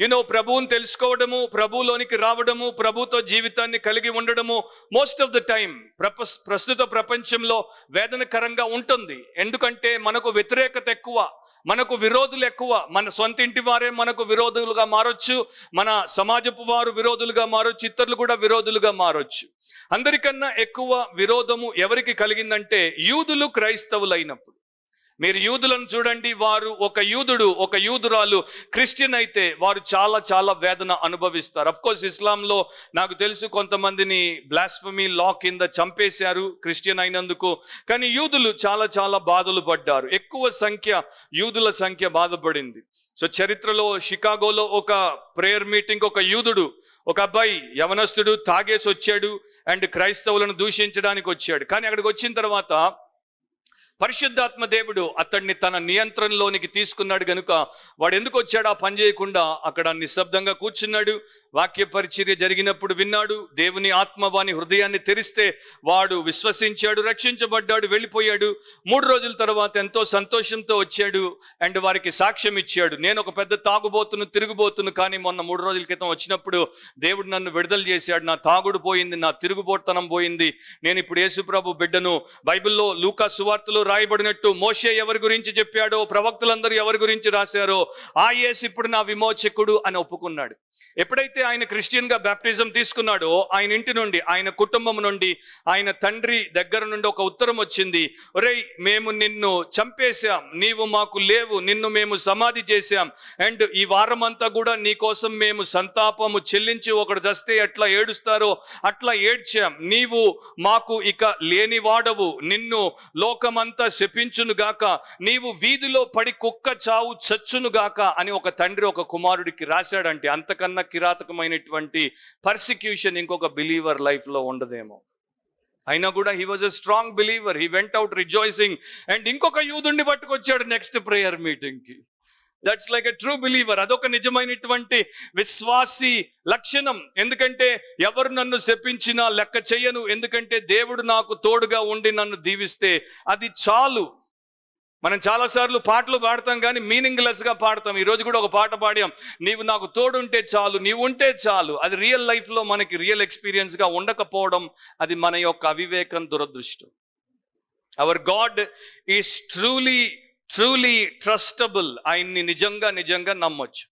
You know ప్రభువుని తెలుసుకోవడము ప్రభువులోనికి రావడము ప్రభుతో జీవితాన్ని కలిగి ఉండడము మోస్ట్ ఆఫ్ ద టైం ప్రప ప్రస్తుత ప్రపంచంలో వేదనకరంగా ఉంటుంది. ఎందుకంటే మనకు వ్యతిరేకత ఎక్కువ మనకు విరోధులు ఎక్కువ మన సొంత ఇంటి వారే మనకు విరోధులుగా మారొచ్చు మన సమాజపు వారు విరోధులుగా మారొచ్చు ఇతరులు కూడా విరోధులుగా మారొచ్చు. అందరికన్నా ఎక్కువ విరోధము ఎవరికి కలిగిందంటే యూదులు క్రైస్తవులైనప్పుడు. మీరు యూదులను చూడండి వారు ఒక యూదుడు ఒక యూదురాలు క్రిస్టియన్ అయితే వారు చాలా చాలా వేదన అనుభవిస్తారు. అఫ్ కోర్స్ ఇస్లాంలో నాకు తెలుసు కొంతమందిని బ్లాస్ఫమీ లా కింద చంపేశారు క్రిస్టియన్ అయినందుకు. కానీ యూదులు చాలా చాలా బాధలు పడ్డారు. ఎక్కువ సంఖ్య యూదుల సంఖ్య బాధపడింది. సో చరిత్రలో షికాగోలో ఒక ప్రేయర్ మీటింగ్ ఒక యూదుడు ఒక అబ్బాయి యవనస్తుడు తాగేసి వచ్చాడు అండ్ క్రైస్తవులను దూషించడానికి వచ్చాడు. కానీ అక్కడికి వచ్చిన తర్వాత పరిశుద్ధాత్మ దేవుడు అతన్ని తన నియంత్రణలోనికి తీసుకున్నాడు గనుక వాడు ఎందుకు వచ్చాడు? ఆ పని చేయకుండా అక్కడ నిశ్శబ్దంగా కూర్చున్నాడు. వాక్య పరిచర్య జరిగినప్పుడు విన్నాడు. దేవుని ఆత్మ వాని హృదయాన్ని తెరిస్తే వాడు విశ్వసించాడు రక్షించబడ్డాడు వెళ్ళిపోయాడు. మూడు రోజుల తర్వాత ఎంతో సంతోషంతో వచ్చాడు అండ్ వారికి సాక్ష్యం ఇచ్చాడు. నేను ఒక పెద్ద తాగుబోతును తిరుగుబోతును కానీ మొన్న మూడు రోజుల క్రితం వచ్చినప్పుడు దేవుడు నన్ను విడుదల చేశాడు. నా తాగుడు పోయింది నా తిరుగుబోతనం పోయింది. నేను ఇప్పుడు యేసుప్రభు బిడ్డను బైబిల్లో లూకా సువార్తలో రాయబడినట్టు మోషే ఎవరి గురించి చెప్పాడో ప్రవక్తలందరూ ఎవరి గురించి రాశారో ఆ యేసు ఇప్పుడు నా విమోచకుడు అని ఒప్పుకున్నాడు. ఎప్పుడైతే ఆయన క్రిస్టియన్గా బ్యాప్టిజం తీసుకున్నాడో ఆయన ఇంటి నుండి ఆయన కుటుంబం నుండి ఆయన తండ్రి దగ్గర నుండి ఒక ఉత్తరం వచ్చింది. ఒరేయ్ మేము నిన్ను చంపేశాం నీవు మాకు లేవు నిన్ను మేము సమాధి చేశాం అండ్ ఈ వారం అంతా కూడా నీ కోసం మేము సంతాపము చెల్లించి ఒకడు దస్తే ఎట్లా ఏడుస్తారో అట్లా ఏడ్చాం. నీవు మాకు ఇక లేనివాడవు నిన్ను లోకమంతా శపించును గాక. నీవు వీధిలో పడి కుక్క చావు చచ్చును గాక అని ఒక తండ్రి ఒక కుమారుడికి రాశాడంటే అంతకన్నా కిరాతకమైనటువంటి పర్సిక్యూషన్ ఇంకొక బిలీవర్ లైఫ్లో ఉండదేమో. అయినా కూడా he was a strong believer he went out rejoicing and ఇంకొక యూదుండి పట్టుకొచ్చాడు నెక్స్ట్ ప్రేయర్ మీటింగ్కి. That's like a true believer అదొక నిజమైనటువంటి విశ్వాసి లక్షణం. ఎందుకంటే ఎవరు నన్ను శపించినా లెక్క చేయను. ఎందుకంటే దేవుడు నాకు తోడుగా ఉండి నన్ను దీవిస్తే అది చాలు. మనం చాలాసార్లు పాటలు పాడతాం కానీ మీనింగ్లెస్గా పాడతాం. ఈరోజు కూడా ఒక పాట పాడాం. నీవు నాకు తోడుంటే చాలు. నీవు ఉంటే చాలు. అది రియల్ లైఫ్లో మనకి రియల్ ఎక్స్పీరియన్స్గా ఉండకపోవడం అది మన యొక్క అవివేకం దురదృష్టం. Our God is truly truly trustable ఆయన్ని నిజంగా నిజంగా నమ్మొచ్చు.